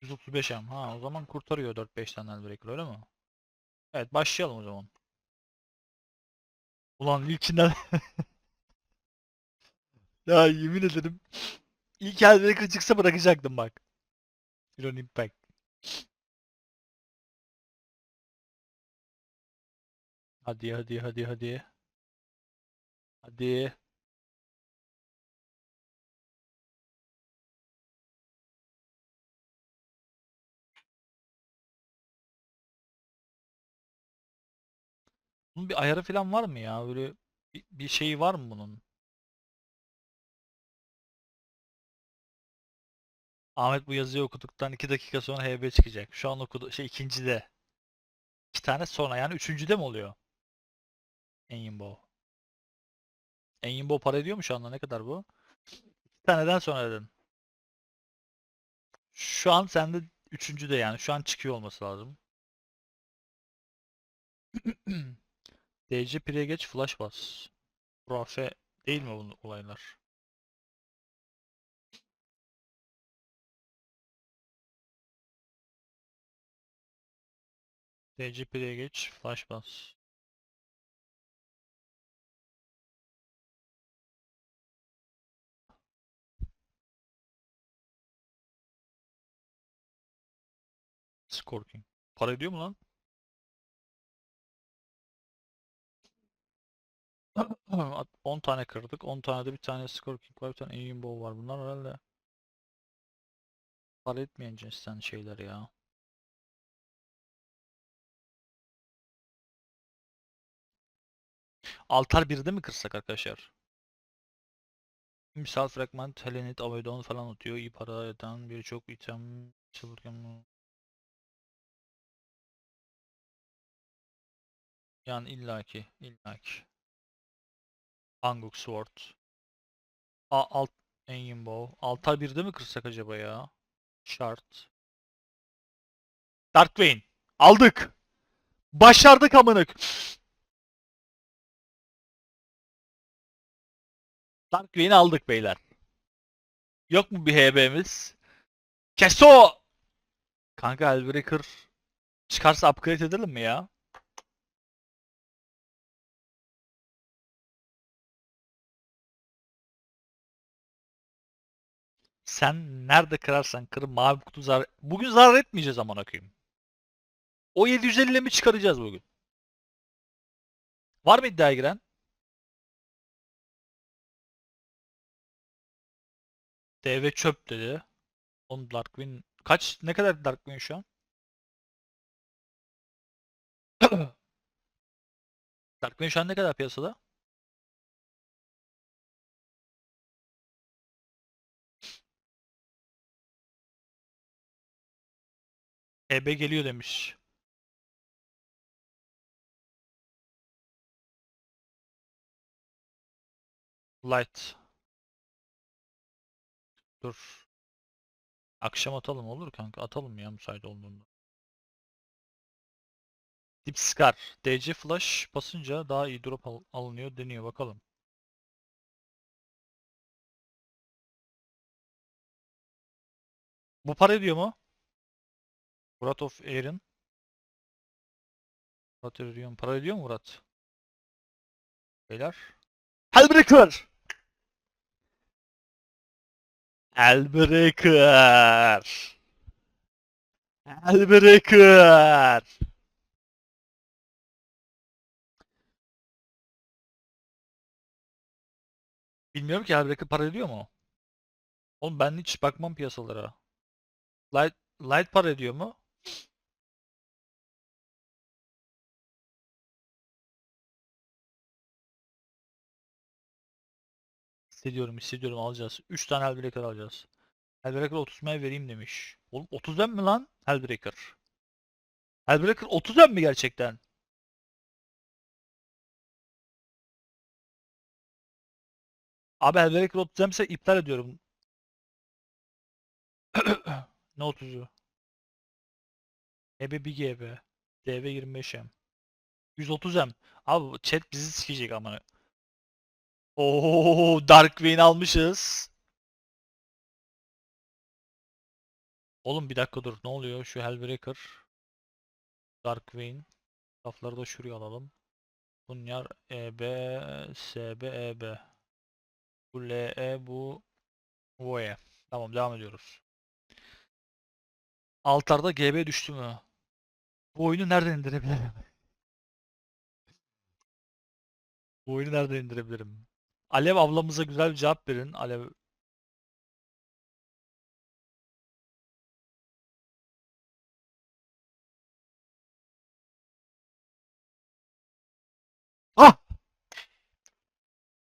135 M. Ha o zaman kurtarıyor 4-5 tane Hellbreaker öyle mi? Evet başlayalım o zaman. Ulan ilkinden Ya yemin ederim ilk Hellbreaker çıksa bırakacaktım bak. Iron Impact. Hadi hadi hadi hadi. Hadi. Bunun bir ayarı falan var mı ya? Böyle bir, bir şeyi var mı bunun? Ahmet bu yazıyı okuduktan 2 dakika sonra HB çıkacak. Şu an okudu şey ikincide. İki tane sonra yani üçüncüde mi oluyor? Enyimbo. Enyimbo para ediyor mu şu anda? Ne kadar bu? İki taneden sonra dedin. Şu an sende üçüncüde yani. Şu an çıkıyor olması lazım. DC Pire geç flash bas. Hurafe değil mi bu olaylar? DC Pire geç flash bas. Scorking. Para ediyor mu lan? 10 tane kırdık. 10 tane de bir tane Scorking var. Bir tane Bow var. Bunlar herhalde para etmeyen cinsten şeyler ya. Altar 1'de mi kırsak arkadaşlar? Misal fragment, Helenit, Avedon falan atıyor. İyi para eden birçok item çılgın. Yani illaki, illaki. Anguk Sword. A alt Aim Bow. Altar 1'de mi kırsak acaba ya? Şart. Darkwing. Aldık. Başardık amınık. Darkwing'i aldık beyler. Yok mu bir HB'miz? Keso! Kanka Hellbreaker çıkarsa upgrade edelim mi ya? Sen nerede kırarsan kır mavi kutu zarar... Bugün zarar etmeyeceğiz aman okuyayım. O 750'le mi çıkaracağız bugün? Var mı iddiaya giren? DV çöp dedi. Oğlum Darkwing kaç ne kadar Darkwing şu an? Darkwing şu an ne kadar piyasada? EB geliyor demiş. Light. Dur. Akşam atalım olur kanka. Atalım ya müsait olduğunda. Deep Scar. DC Flash basınca daha iyi drop al- alınıyor deniyor bakalım. Bu para ediyor mu? Murat of Air'in. Murat ediyor. Para ediyor mu Murat? Beyler. Hellbreaker! Hellbreaker! Hellbreaker! Bilmiyorum ki Hellbreaker para ediyor mu? Oğlum ben hiç bakmam piyasalara. Light, Light para ediyor mu? Hissediyorum, hissediyorum alacağız. 3 tane Hellbreaker alacağız. Hellbreaker 30 M vereyim demiş. Oğlum 30 M mi lan? Hellbreaker. Hellbreaker 30 M mi gerçekten? Abi Hellbreaker 30 M ise iptal ediyorum. ne 30'u? EB 1 GB. DV 25 M. 130 M. Abi bu chat bizi sikecek ama. Oo Darkwing almışız. Oğlum bir dakika dur. Ne oluyor? Şu Hellbreaker. Darkwing. Rafları da şuraya alalım. Bunlar EB, SB, EB. Bu LE, bu VOE. Tamam devam ediyoruz. Altarda GB düştü mü? Bu oyunu nereden indirebilirim? Bu oyunu nereden indirebilirim? Alev ablamıza güzel bir cevap verin. Alev Ah!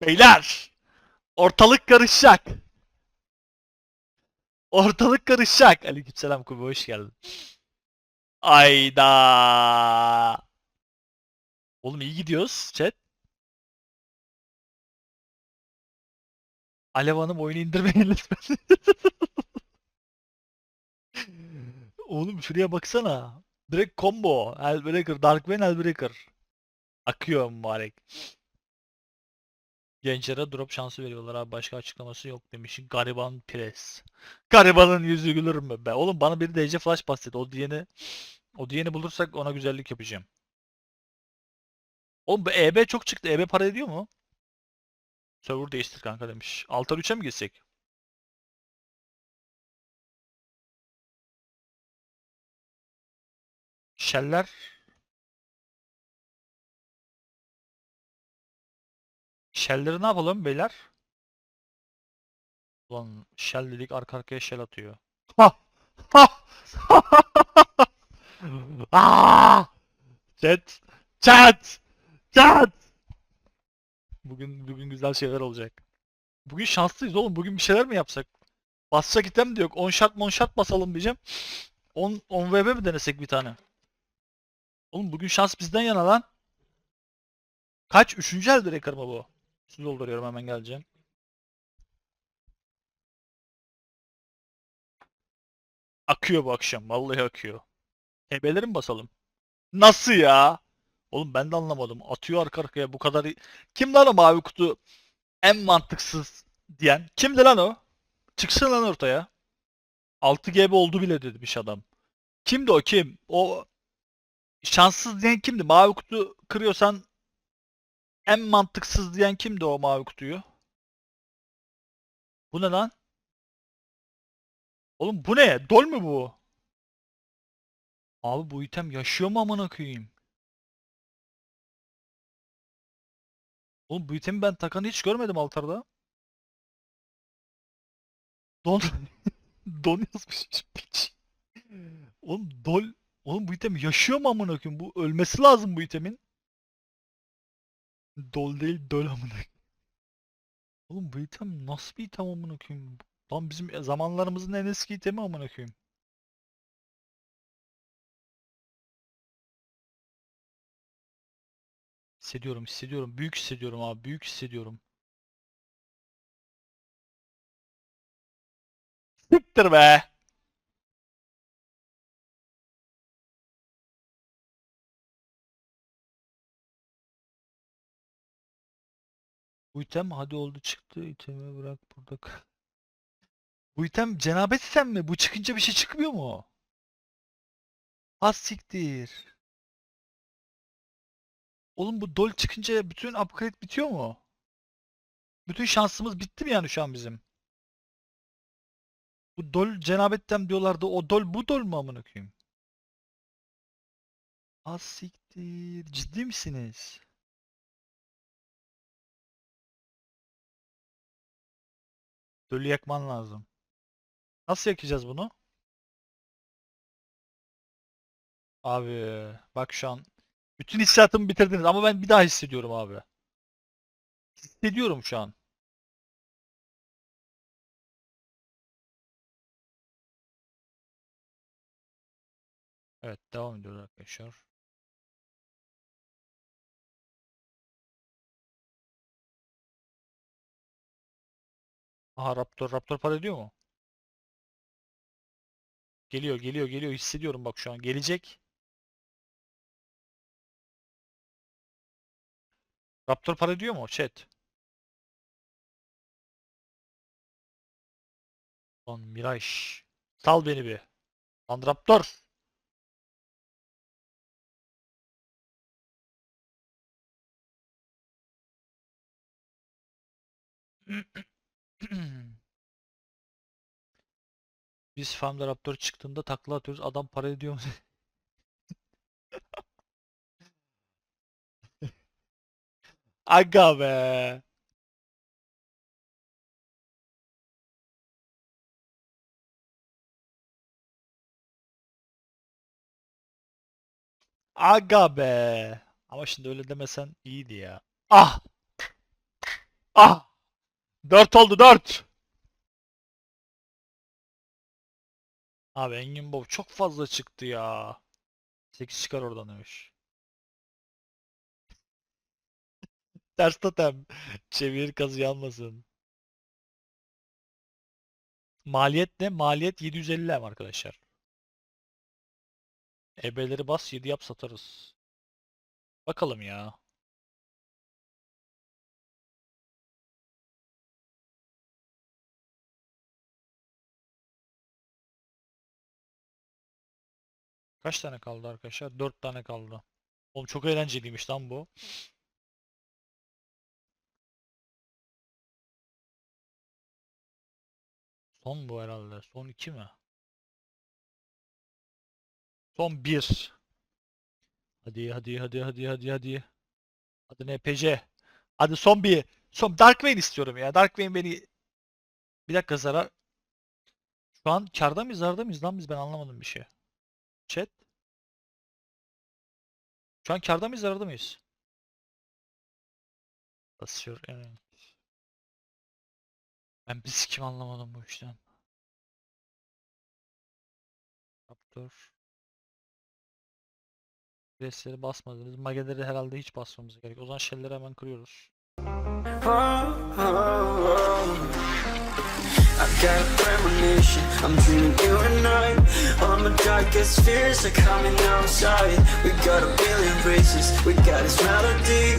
Beyler! Ortalık karışacak. Ortalık karışacak. Aleykümselam Kubi hoş geldin. Ayda. Oğlum iyi gidiyoruz chat. Alev Hanım oyunu indirmeyin lütfen. Oğlum şuraya baksana. Direkt combo. Hellbreaker, Darkman Hellbreaker. Akıyor mübarek. Gençlere drop şansı veriyorlar abi. Başka açıklaması yok demiş. Gariban pres. Garibanın yüzü gülür mü be? Oğlum bana bir DC Flash bahset. O diyeni o diyeni bulursak ona güzellik yapacağım. Oğlum bu EB çok çıktı. EB para ediyor mu? Server değiştir kanka demiş. Altar 3'e mi gitsek? Şeller Shell'leri ne yapalım beyler? Ulan Shell dedik arka arkaya Shell atıyor. Ha! Ha! Aa! Chat! Chat! Chat! Bugün bugün güzel şeyler olacak. Bugün şanslıyız oğlum. Bugün bir şeyler mi yapsak? Basacak item de yok. 10 şart 10 şart basalım diyeceğim. 10 10 VB mi denesek bir tane? Oğlum bugün şans bizden yana lan. Kaç? Üçüncü elde rekor mu bu? Su dolduruyorum hemen geleceğim. Akıyor bu akşam. Vallahi akıyor. TB'leri mi basalım? Nasıl ya? Oğlum ben de anlamadım. Atıyor arka arkaya bu kadar... Kim lan o mavi kutu en mantıksız diyen? Kimdi lan o? Çıksın lan ortaya. 6 GB oldu bile demiş adam. Kimdi o kim? O şanssız diyen kimdi? Mavi kutu kırıyorsan en mantıksız diyen kimdi o mavi kutuyu? Bu ne lan? Oğlum bu ne? Dol mu bu? Abi bu item yaşıyor mu amına koyayım? Oğlum bu itemi ben takanı hiç görmedim altarda. Don Don yazmış piç. Oğlum dol Oğlum bu item yaşıyor mu amına koyayım? Bu ölmesi lazım bu itemin. Dol değil döl amına. Oğlum bu item nasıl bir item amına koyayım? Lan bizim zamanlarımızın en eski itemi amına koyayım. Hissediyorum, hissediyorum. Büyük hissediyorum abi. Büyük hissediyorum. Siktir be. Bu item hadi oldu çıktı. İtemi bırak burada. kal. Bu item cenabet item mi? Bu çıkınca bir şey çıkmıyor mu? Az siktir. Oğlum bu dol çıkınca bütün upgrade bitiyor mu? Bütün şansımız bitti mi yani şu an bizim? Bu dol cenabetten diyorlardı. O dol bu dol mu amına koyayım? Az siktir. Ciddi misiniz? Dölü yakman lazım. Nasıl yakacağız bunu? Abi bak şu an bütün hissiyatımı bitirdiniz ama ben bir daha hissediyorum abi. Hissediyorum şu an. Evet devam ediyoruz arkadaşlar. Aha Raptor Raptor para ediyor mu? Geliyor geliyor geliyor hissediyorum bak şu an gelecek. Raptor para ediyor mu chat? Lan Miraş. Sal beni bir. Lan Raptor. Biz Farmda Raptor çıktığında takla atıyoruz. Adam para ediyor mu? Aga be. Aga be. Ama şimdi öyle demesen iyiydi ya. Ah! Ah! 4 oldu 4. Abi Engin Bob çok fazla çıktı ya. 8 çıkar oradan demiş. Ters totem. Çevir kazı yanmasın. Maliyet ne? Maliyet 750 hem arkadaşlar. Ebeleri bas 7 yap satarız. Bakalım ya. Kaç tane kaldı arkadaşlar? 4 tane kaldı. Oğlum çok eğlenceliymiş lan bu. Son bu herhalde. Son 2 mi? Son 1. Hadi hadi hadi hadi hadi hadi. Hadi NPC. Hadi son bir. Son Darkwing istiyorum ya. Darkwing beni bir dakika zarar. Şu an karda mıyız zararda mıyız lan biz ben anlamadım bir şey. Chat. Şu an karda mıyız zararda mıyız? Basıyor yani. Ben bir sikim anlamadım bu işten. Raptor. Presleri basmadınız. Mageleri herhalde hiç basmamız gerek. O zaman shellleri hemen kırıyoruz.